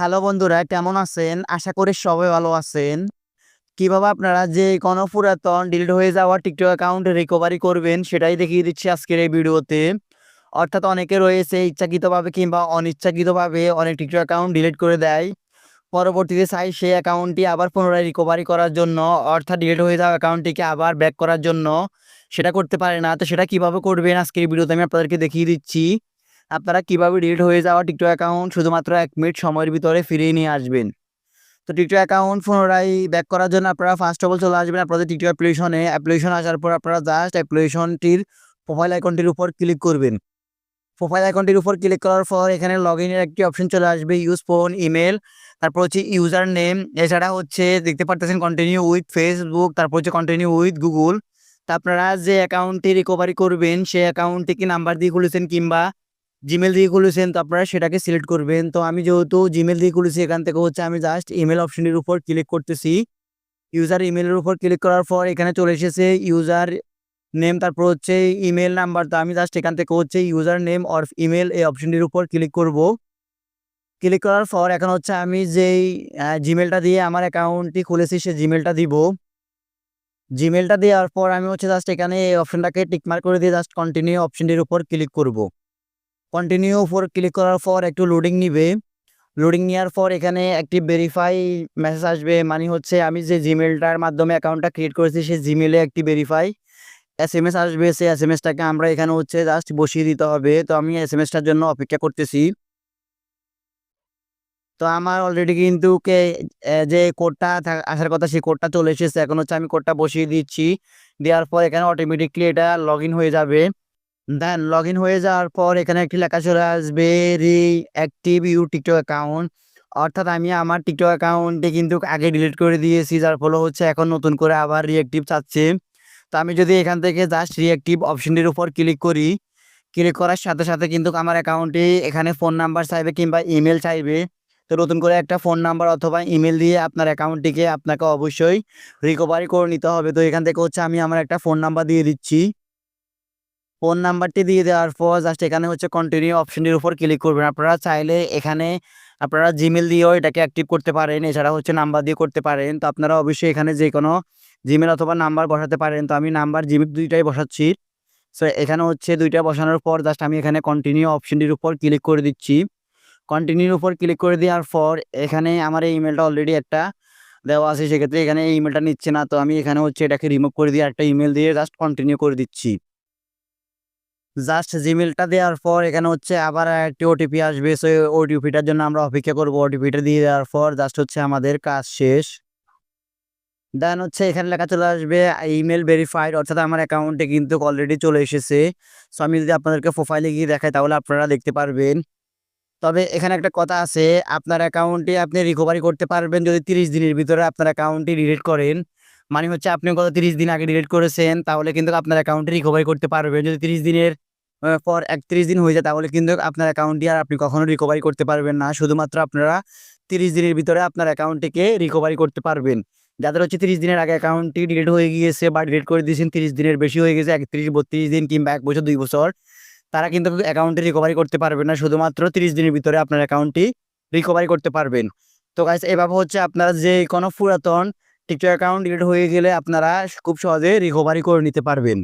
Hello বন্ধুরা, কেমন আছেন? আশা করি সবাই ভালো আছেন। কীভাবে আপনারা যে কোনো পুরাতন ডিলিট হয়ে যাওয়া টিকটক অ্যাকাউন্ট রিকভারি করবেন, সেটাই দেখিয়ে দিচ্ছি আজকের এই ভিডিওতে। অর্থাৎ অনেকে রয়েছে ইচ্ছাকৃতভাবে কিংবা অনিচ্ছাকৃতভাবে অনেক টিকটক অ্যাকাউন্ট ডিলিট করে দেয়। পরবর্তীতে চাই সেই অ্যাকাউন্টটি আবার পুনরায় রিকভারি করার জন্য, অর্থাৎ ডিলিট হয়ে যাওয়া অ্যাকাউন্টটিকে আবার ব্যাক করার জন্য। সেটা করতে পারে না, তো সেটা কীভাবে করবেন আজকের ভিডিওতে আমি আপনাদেরকে দেখিয়ে দিচ্ছি। আপনারা কীভাবে ডিলিট হয়ে যাওয়া টিকটক অ্যাকাউন্ট শুধুমাত্র এক মিনিট সময়ের ভিতরে ফিরিয়ে নিয়ে আসবেন? তো টিকটক অ্যাকাউন্ট পুনরায় ব্যাক করার জন্য আপনারা ফার্স্ট অফ অল চলে আসবেন আপনাদের টিকটক অ্যাপ্লিকেশনে অ্যাপ্লিকেশন আসার পর আপনারা জাস্ট অ্যাপ্লিকেশনটির প্রোফাইল আইকনটির উপর ক্লিক করবেন। প্রোফাইল আইকনটির উপর ক্লিক করার পর এখানে লগ ইনের একটি অপশন চলে আসবে ইউজ ফোন ইমেল তারপর হচ্ছে ইউজার নেম এছাড়া হচ্ছে দেখতে পারতেছেন কন্টিনিউ উইথ ফেসবুক তারপর হচ্ছে কন্টিনিউ উইথ গুগল তা আপনারা যে অ্যাকাউন্টটি রিকভারি করবেন, সেই অ্যাকাউন্টটি কি নাম্বার দিয়ে খুলেছেন কিংবা জিমেল দিয়ে খুলেছেন, তো আপনারা সেটাকে সিলেক্ট করবেন। তো আমি যেহেতু জিমেল দিয়ে খুলেছি, এখান থেকে হচ্ছে আমি জাস্ট ইমেল অপশনের উপর ক্লিক করতেছি। ইউজার ইমেলের উপর ক্লিক করার পর এখানে চলে এসেছে ইউজার নেম তারপর হচ্ছে ইমেল নাম্বার তো আমি জাস্ট এখান থেকে হচ্ছে ইউজার নেম অর ইমেল এই অপশনটির উপর ক্লিক করব। ক্লিক করার পর এখন হচ্ছে আমি যেই জিমেলটা দিয়ে আমার অ্যাকাউন্টটি খুলেছি সে জিমেলটা দিব। জিমেলটা দেওয়ার পর আমি হচ্ছে জাস্ট এখানে এই অপশনটাকে টিকমার্ক করে দিয়ে জাস্ট কন্টিনিউ অপশনটির উপর ক্লিক করব। কন্টিনিউ উপর ক্লিক করার পর একটু লোডিং নিবে। লোডিং নেওয়ার পর এখানে একটি ভেরিফাই মেসেজ আসবে। মানে হচ্ছে আমি যে জিমেলটার মাধ্যমে অ্যাকাউন্টটা ক্রিয়েট করেছি, সেই জিমেলে একটি ভেরিফাই এস এম এস আসবে। সেই এস এম এসটাকে আমরা এখানে হচ্ছে জাস্ট বসিয়ে দিতে হবে। তো আমি এস এম এসটার জন্য অপেক্ষা করতেছি। তো আমার অলরেডি কিন্তু কে যে কোডটা আসার কথা সেই কোডটা চলে এসেছে। এখন হচ্ছে আমি কোডটা বসিয়ে দিচ্ছি। দেওয়ার পর এখানে অটোমেটিকলি এটা লগ হয়ে যাবে। দেন লগ ইন হয়ে যাওয়ার পর এখানে একটি লেখা চলে আসবে রি অ্যাক্টিভ ইউ টিকটক অ্যাকাউন্ট অর্থাৎ আমি আমার টিকটক অ্যাকাউন্টে কিন্তু আগে ডিলিট করে দিয়েছি, যার ফলে হচ্ছে এখন নতুন করে আবার রিঅ্যাক্টিভ চাচ্ছে। তো আমি যদি এখান থেকে জাস্ট রিঅ্যাক্টিভ অপশনটির উপর ক্লিক করি ক্লিক করার সাথে সাথে কিন্তু আমার অ্যাকাউন্টে এখানে ফোন নাম্বার চাইবে কিংবা ইমেল চাইবে। তো নতুন করে একটা ফোন নাম্বার অথবা ইমেল দিয়ে আপনার অ্যাকাউন্টটিকে আপনাকে অবশ্যই রিকভারি করে নিতে হবে। তো এখান থেকে হচ্ছে আমি আমার একটা ফোন নাম্বার দিয়ে দিচ্ছি। ফোন নাম্বারটি দিয়ে দেওয়ার পর জাস্ট এখানে হচ্ছে কন্টিনিউ অপশনটির উপর ক্লিক করবেন। আপনারা চাইলে এখানে আপনারা জিমেল দিয়েও এটাকে অ্যাক্টিভ করতে পারেন, এছাড়া হচ্ছে নাম্বার দিয়ে করতে পারেন। তো আপনারা অবশ্যই এখানে যে কোনো জিমেল অথবা নাম্বার বসাতে পারেন। তো আমি নাম্বার জিমেল দুইটাই বসাচ্ছি। সো এখানে হচ্ছে দুইটা বসানোর পর জাস্ট আমি এখানে কন্টিনিউ অপশনটির উপর ক্লিক করে দিচ্ছি। কন্টিনিউর উপর ক্লিক করে দেওয়ার পর এখানে আমার এই ইমেলটা অলরেডি একটা দেওয়া আছে। সেক্ষেত্রে এখানে এই ইমেলটা নিচ্ছে না। তো আমি এখানে হচ্ছে এটাকে রিমুভ করে দিয়ে একটা ইমেল দিয়ে জাস্ট কন্টিনিউ করে দিচ্ছি। জাস্ট জিমেলটা দেওয়ার পর এখানে হচ্ছে আবার একটি ওটিপি আসবে। সো ওটিপিটার জন্য আমরা অপেক্ষা করব। ওটিপিটা দিয়ে দেওয়ার পর জাস্ট হচ্ছে আমাদের কাজ শেষ। দেন হচ্ছে এখানে লেখা চলে আসবে ইমেল ভেরিফাইড অর্থাৎ আমার অ্যাকাউন্টে কিন্তু অলরেডি চলে এসেছে। সো আমি যদি আপনাদেরকে প্রোফাইলে গিয়ে দেখাই, তাহলে আপনারা দেখতে পারবেন। তবে এখানে একটা কথা আছে, আপনার অ্যাকাউন্টে আপনি রিকভারি করতে পারবেন যদি তিরিশ দিনের ভিতরে আপনার অ্যাকাউন্টটি ডিলিট করেন। মানে হচ্ছে আপনি গত তিরিশ দিন আগে ডিলিট করেছেন, তাহলে কিন্তু আপনার অ্যাকাউন্টে রিকভারি করতে পারবেন। যদি তিরিশ দিনের পর একত্রিশ দিন হয়ে যায়, তাহলে কিন্তু আপনার অ্যাকাউন্টটি আর আপনি কখনো রিকভারি করতে পারবেন না। শুধুমাত্র আপনারা তিরিশ দিনের ভিতরে আপনার অ্যাকাউন্টটিকে রিকভারি করতে পারবেন। যাদের হচ্ছে তিরিশ দিনের আগে অ্যাকাউন্টটি ডিলিট হয়ে গিয়েছে বা ডিলিট করে দিয়েছেন, তিরিশ দিনের বেশি হয়ে গেছে, একত্রিশ, বত্রিশ দিন কিংবা এক বছর, দুই বছর, তারা কিন্তু অ্যাকাউন্টে রিকভারি করতে পারবেন না। শুধুমাত্র তিরিশ দিনের ভিতরে আপনার অ্যাকাউন্টটি রিকভারি করতে পারবেন। তো গাইস এভাবে হচ্ছে আপনারা যে কোনো পুরাতন টিকটক অ্যাকাউন্ট ডিলিট হয়ে গেলে আপনারা খুব সহজে রিকভারি করে নিতে পারবেন।